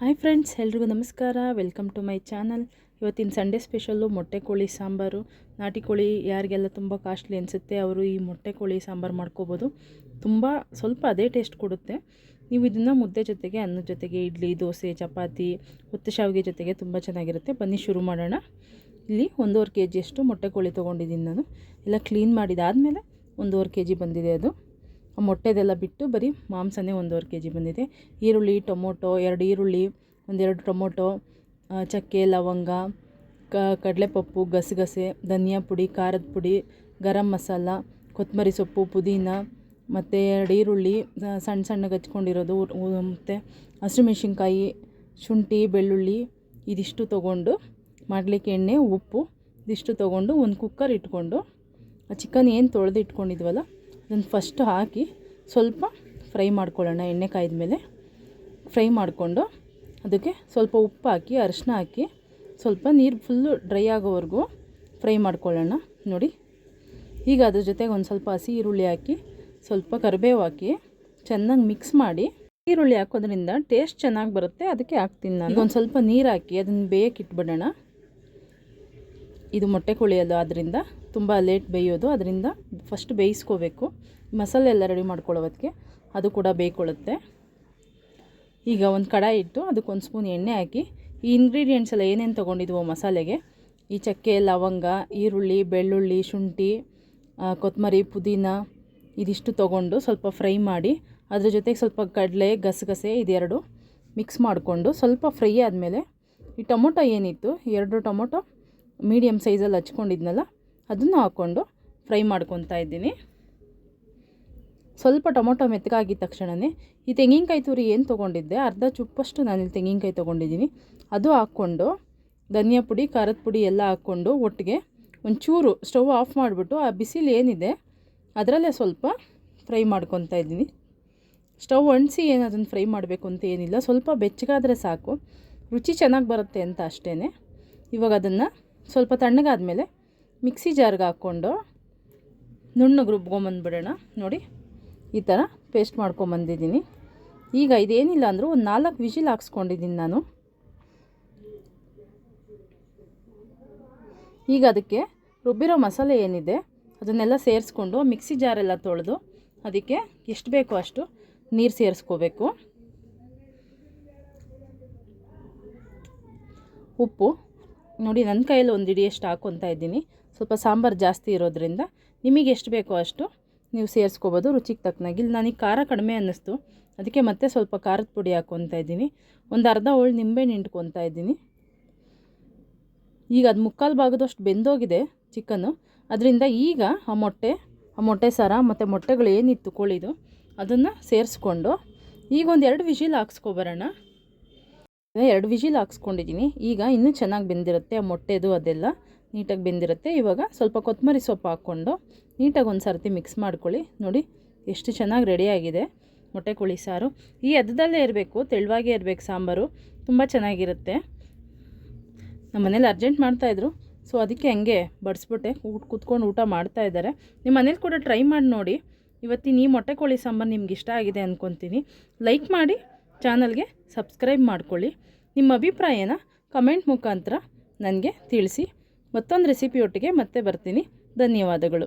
Hi friends, ಎಲ್ರಿಗೂ ನಮಸ್ಕಾರ. Welcome to my channel ಇವತ್ತಿನ ಸಂಡೇ ಸ್ಪೆಷಲ್ಲು ಮೊಟ್ಟೆ ಕೋಳಿ ಸಾಂಬಾರು. ನಾಟಿ ಕೋಳಿ ಯಾರಿಗೆಲ್ಲ ತುಂಬ ಕಾಸ್ಟ್ಲಿ ಅನಿಸುತ್ತೆ, ಅವರು ಈ ಮೊಟ್ಟೆ ಕೋಳಿ ಸಾಂಬಾರು ಮಾಡ್ಕೋಬೋದು. ತುಂಬ ಸ್ವಲ್ಪ ಅದೇ ಟೇಸ್ಟ್ ಕೊಡುತ್ತೆ. ನೀವು ಇದನ್ನು ಮುದ್ದೆ ಜೊತೆಗೆ ಅನ್ನದ ಜೊತೆಗೆ, ಇಡ್ಲಿ, ದೋಸೆ, ಚಪಾತಿ, ಹೊತ್ತು ಶಾವಿಗೆ ಜೊತೆಗೆ ತುಂಬ ಚೆನ್ನಾಗಿರುತ್ತೆ. ಬನ್ನಿ ಶುರು ಮಾಡೋಣ. ಇಲ್ಲಿ ಒಂದೂವರೆ ಕೆ ಜಿಯಷ್ಟು ಮೊಟ್ಟೆ ಕೋಳಿ ತೊಗೊಂಡಿದ್ದೀನಿ ನಾನು. ಎಲ್ಲ ಕ್ಲೀನ್ ಮಾಡಿದಾದಮೇಲೆ ಒಂದೂವರೆ ಕೆ ಜಿ ಬಂದಿದೆ ಅದು. ಮೊಟ್ಟೆದೆಲ್ಲ ಬಿಟ್ಟು ಬರೀ ಮಾಂಸನೇ ಒಂದೂವರೆ ಕೆ ಜಿ ಬಂದಿದೆ. ಈರುಳ್ಳಿ, ಟೊಮೊಟೊ, ಎರಡು ಈರುಳ್ಳಿ, ಒಂದೆರಡು ಟೊಮೊಟೊ ಚಕ್ಕೆ, ಲವಂಗ, ಕ, ಕಡಲೆಪಪ್ಪು, ಗಸಗಸೆ, ಧನಿಯಾ ಪುಡಿ, ಖಾರದ ಪುಡಿ, ಗರಂ ಮಸಾಲ, ಕೊತ್ತಂಬರಿ ಸೊಪ್ಪು, ಪುದೀನ ಮತ್ತು ಎರಡು ಈರುಳ್ಳಿ ಸಣ್ಣ ಸಣ್ಣಗೆ ಹಚ್ಕೊಂಡಿರೋದು ಮತ್ತು ಹಸಿಮೆಣ್ಸಿನ್ಕಾಯಿ ಶುಂಠಿ, ಬೆಳ್ಳುಳ್ಳಿ ಇದಿಷ್ಟು ತೊಗೊಂಡು ಮಾಡಲಿಕ್ಕೆ ಎಣ್ಣೆ, ಉಪ್ಪು ಇದಿಷ್ಟು ತೊಗೊಂಡು ಒಂದು ಕುಕ್ಕರ್ ಇಟ್ಕೊಂಡು, ಆ ಚಿಕನ್ ಏನು ತೊಳೆದು ಇಟ್ಕೊಂಡಿದ್ವಲ್ಲ ಅದನ್ನು ಫಸ್ಟ್ ಹಾಕಿ ಸ್ವಲ್ಪ ಫ್ರೈ ಮಾಡ್ಕೊಳ್ಳೋಣ, ಎಣ್ಣೆ ಕಾಯ್ದ ಮೇಲೆ. ಫ್ರೈ ಮಾಡಿಕೊಂಡು ಅದಕ್ಕೆ ಸ್ವಲ್ಪ ಉಪ್ಪು ಹಾಕಿ ಅರಿಶಿನ ಹಾಕಿ, ಸ್ವಲ್ಪ ನೀರು ಫುಲ್ಲು ಡ್ರೈ ಆಗೋವರೆಗೂ ಫ್ರೈ ಮಾಡ್ಕೊಳ್ಳೋಣ. ನೋಡಿ, ಈಗ ಅದ್ರ ಜೊತೆಗೆ ಒಂದು ಸ್ವಲ್ಪ ಹಸಿ ಈರುಳ್ಳಿ ಹಾಕಿ, ಸ್ವಲ್ಪ ಕರಿಬೇವು ಹಾಕಿ ಚೆನ್ನಾಗಿ ಮಿಕ್ಸ್ ಮಾಡಿ, ಈರುಳ್ಳಿ ಹಾಕೋದ್ರಿಂದ ಟೇಸ್ಟ್ ಚೆನ್ನಾಗಿ ಬರುತ್ತೆ, ಅದಕ್ಕೆ ಹಾಕ್ತೀನಿ ನಾನು. ಒಂದು ಸ್ವಲ್ಪ ನೀರು ಹಾಕಿ, ಅದನ್ನು ಬೇಯಕ್ಕೆ ಇಟ್ಬಿಡೋಣ. ಇದು ಮೊಟ್ಟೆ ಕೋಳಿ ಅಲ್ಲ ಆದ್ದರಿಂದ ತುಂಬ ಲೇಟ್ ಬೇಯೋದು. ಅದರಿಂದ ಫಸ್ಟ್ ಬೇಯಿಸ್ಕೋಬೇಕು. ಮಸಾಲೆ ಎಲ್ಲ ರೆಡಿ ಮಾಡ್ಕೊಳ್ಳೋದಕ್ಕೆ ಅದು ಕೂಡ ಬೇಯ್ಕೊಳ್ಳುತ್ತೆ ಈಗ ಒಂದು ಕಡಾಯಿ ಇಟ್ಟು ಅದಕ್ಕೆ ಒಂದು ಸ್ಪೂನ್ ಎಣ್ಣೆ ಹಾಕಿ, ಈ ಇಂಗ್ರೀಡಿಯೆಂಟ್ಸ್ ಎಲ್ಲ ಏನೇನು ತೊಗೊಂಡಿದ್ವೋ ಮಸಾಲೆಗೆ, ಈ ಚಕ್ಕೆ, ಲವಂಗ, ಈರುಳ್ಳಿ, ಬೆಳ್ಳುಳ್ಳಿ, ಶುಂಠಿ ಕೊತ್ತಂಬರಿ ಪುದೀನ ಇದಿಷ್ಟು ತೊಗೊಂಡು ಸ್ವಲ್ಪ ಫ್ರೈ ಮಾಡಿ, ಅದ್ರ ಜೊತೆಗೆ ಸ್ವಲ್ಪ ಕಡಲೆ, ಗಸಗಸೆ ಇದೆರಡು ಮಿಕ್ಸ್ ಮಾಡಿಕೊಂಡು ಸ್ವಲ್ಪ ಫ್ರೈ ಆದಮೇಲೆ ಈ ಟೊಮೊಟೊ ಏನಿತ್ತು ಎರಡು ಟೊಮೊಟೊ ಮೀಡಿಯಮ್ ಸೈಜಲ್ಲಿ ಹಚ್ಕೊಂಡಿದ್ನಲ್ಲ, ಅದನ್ನು ಹಾಕ್ಕೊಂಡು ಫ್ರೈ ಮಾಡ್ಕೊತಾ ಇದ್ದೀನಿ. ಸ್ವಲ್ಪ ಟೊಮೊಟೊ ಮೆತ್ತಗಾಗಿದ್ದ ತಕ್ಷಣವೇ ಈ ತೆಂಗಿನಕಾಯಿ ತುರಿ ಏನು ತೊಗೊಂಡಿದ್ದೆ, ಅರ್ಧ ಚುಪ್ಪಷ್ಟು ನಾನಿಲ್ಲಿ ತೆಂಗಿನಕಾಯಿ ತೊಗೊಂಡಿದ್ದೀನಿ. ಅದು ಹಾಕ್ಕೊಂಡು, ಧನಿಯಾ ಪುಡಿ, ಖಾರದ ಪುಡಿ ಎಲ್ಲ ಹಾಕ್ಕೊಂಡು ಒಟ್ಟಿಗೆ ಒಂಚೂರು ಸ್ಟವ್ ಆಫ್ ಮಾಡಿಬಿಟ್ಟು ಆ ಬಿಸಿಲು ಏನಿದೆ, ಅದರಲ್ಲೇ ಸ್ವಲ್ಪ ಫ್ರೈ ಮಾಡ್ಕೊತಾ ಇದ್ದೀನಿ. ಸ್ಟವ್ ಒಣಸಿ ಏನು ಅದನ್ನು ಫ್ರೈ ಮಾಡಬೇಕು ಅಂತ ಏನಿಲ್ಲ, ಸ್ವಲ್ಪ ಬೆಚ್ಚಗಾದರೆ ಸಾಕು, ರುಚಿ ಚೆನ್ನಾಗಿ ಬರುತ್ತೆ ಅಂತ ಅಷ್ಟೇ ಇವಾಗ ಅದನ್ನು ಸ್ವಲ್ಪ ತಣ್ಣಗಾದ್ಮೇಲೆ ಮಿಕ್ಸಿ ಜಾರ್ಗೆ ಹಾಕ್ಕೊಂಡು ನುಣ್ಣಗೆ ರುಬ್ಕೊಂಬಂದ್ಬಿಡೋಣ. ನೋಡಿ, ಈ ಥರ ಪೇಸ್ಟ್ ಮಾಡ್ಕೊಂಬಂದಿದ್ದೀನಿ. ಈಗ ಇದೇನಿಲ್ಲ ಅಂದರೂ ಒಂದು ನಾಲ್ಕು ವಿಜಿಲ್ ಹಾಕ್ಸ್ಕೊಂಡಿದ್ದೀನಿ ನಾನು. ಈಗ ಅದಕ್ಕೆ ರುಬ್ಬಿರೋ ಮಸಾಲೆ ಏನಿದೆ, ಅದನ್ನೆಲ್ಲ ಸೇರಿಸ್ಕೊಂಡು ಮಿಕ್ಸಿ ಜಾರೆಲ್ಲ ತೊಳೆದು ಅದಕ್ಕೆ ಎಷ್ಟು ಬೇಕೋ ಅಷ್ಟು ನೀರು ಸೇರಿಸ್ಕೋಬೇಕು. ಉಪ್ಪು ನೋಡಿ, ನನ್ನ ಕೈಯಲ್ಲಿ ಒಂದು ಇಡಿಯಷ್ಟು ಹಾಕ್ಕೊತಾ ಇದ್ದೀನಿ. ಸ್ವಲ್ಪ ಸಾಂಬಾರು ಜಾಸ್ತಿ ಇರೋದ್ರಿಂದ ನಿಮಗೆ ಎಷ್ಟು ಬೇಕೋ ಅಷ್ಟು ನೀವು ಸೇರಿಸ್ಕೋಬೋದು. ರುಚಿಗೆ ತಕ್ಕನಾಗಿ. ಇಲ್ಲಿ ನನಗೆ ಖಾರ ಕಡಿಮೆ ಅನ್ನಿಸ್ತು. ಅದಕ್ಕೆ ಮತ್ತೆ ಸ್ವಲ್ಪ ಖಾರದ ಪುಡಿ ಹಾಕ್ಕೊತಾ ಇದ್ದೀನಿ. ಒಂದು ಅರ್ಧ ಹೋಳು ನಿಂಬೆಹಣ್ಣು ಹಿಂಡ್ಕೊತಾ ಇದ್ದೀನಿ. ಈಗ ಅದು ಮುಕ್ಕಾಲು ಭಾಗದಷ್ಟು ಬೆಂದೋಗಿದೆ ಚಿಕನ್ನು. ಅದರಿಂದ ಈಗ ಆ ಮೊಟ್ಟೆ ಆ ಮೊಟ್ಟೆ ಸಾರ ಮತ್ತು ಮೊಟ್ಟೆಗಳು ಏನಿತ್ತು ಕೋಳಿದು ಅದನ್ನು ಸೇರಿಸ್ಕೊಂಡು ಈಗ ಒಂದು ಎರಡು ವಿಷಿಲ್ ಹಾಕ್ಸ್ಕೊಬರೋಣ ಎರಡು ವಿಜಿಲ್ ಹಾಕ್ಸ್ಕೊಂಡಿದ್ದೀನಿ. ಈಗ ಇನ್ನೂ ಚೆನ್ನಾಗಿ ಬೆಂದಿರುತ್ತೆ ಆ ಮೊಟ್ಟೆದು ಅದೆಲ್ಲ. ನೀಟಾಗಿ ಬೆಂದಿರುತ್ತೆ. ಇವಾಗ ಸ್ವಲ್ಪ ಕೊತ್ತಂಬರಿ ಸೊಪ್ಪು ಹಾಕ್ಕೊಂಡು ನೀಟಾಗಿ ಒಂದು ಸರ್ತಿ ಮಿಕ್ಸ್ ಮಾಡ್ಕೊಳ್ಳಿ. ನೋಡಿ, ಎಷ್ಟು ಚೆನ್ನಾಗಿ ರೆಡಿಯಾಗಿದೆ ಮೊಟ್ಟೆ ಕೋಳಿ ಸಾರು. ಈ ಅದದಲ್ಲೇ ಇರಬೇಕು, ತೆಳುವಾಗೇ ಇರಬೇಕು ಸಾಂಬಾರು. ತುಂಬ ಚೆನ್ನಾಗಿರುತ್ತೆ. ನಮ್ಮ ಮನೇಲಿ ಅರ್ಜೆಂಟ್ ಮಾಡ್ತಾಯಿದ್ರು ಸೊ, ಅದಕ್ಕೆ ಹಂಗೆ ಬಡಿಸ್ಬಿಟ್ಟೆ. ಊಟ ಕೂತ್ಕೊಂಡು ಊಟ ಮಾಡ್ತಾ ಇದ್ದಾರೆ. ನಿಮ್ಮ ಮನೇಲಿ ಕೂಡ ಟ್ರೈ ಮಾಡಿ ನೋಡಿ. ಇವತ್ತಿನ ಈ ಮೊಟ್ಟೆ ಕೋಳಿ ಸಾಂಬಾರು ನಿಮ್ಗೆ ಇಷ್ಟ ಆಗಿದೆ ಅಂದ್ಕೊತೀನಿ ಲೈಕ್ ಮಾಡಿ. ಚಾನಲ್ಗೆ ಸಬ್ಸ್ಕ್ರೈಬ್ ಮಾಡಿಕೊಳ್ಳಿ. ನಿಮ್ಮ ಅಭಿಪ್ರಾಯನ ಕಮೆಂಟ್ ಮುಖಾಂತರ ನನಗೆ ತಿಳಿಸಿ. ಮತ್ತೊಂದು ರೆಸಿಪಿಯೊಟ್ಟಿಗೆ ಮತ್ತೆ ಬರ್ತೀನಿ. ಧನ್ಯವಾದಗಳು.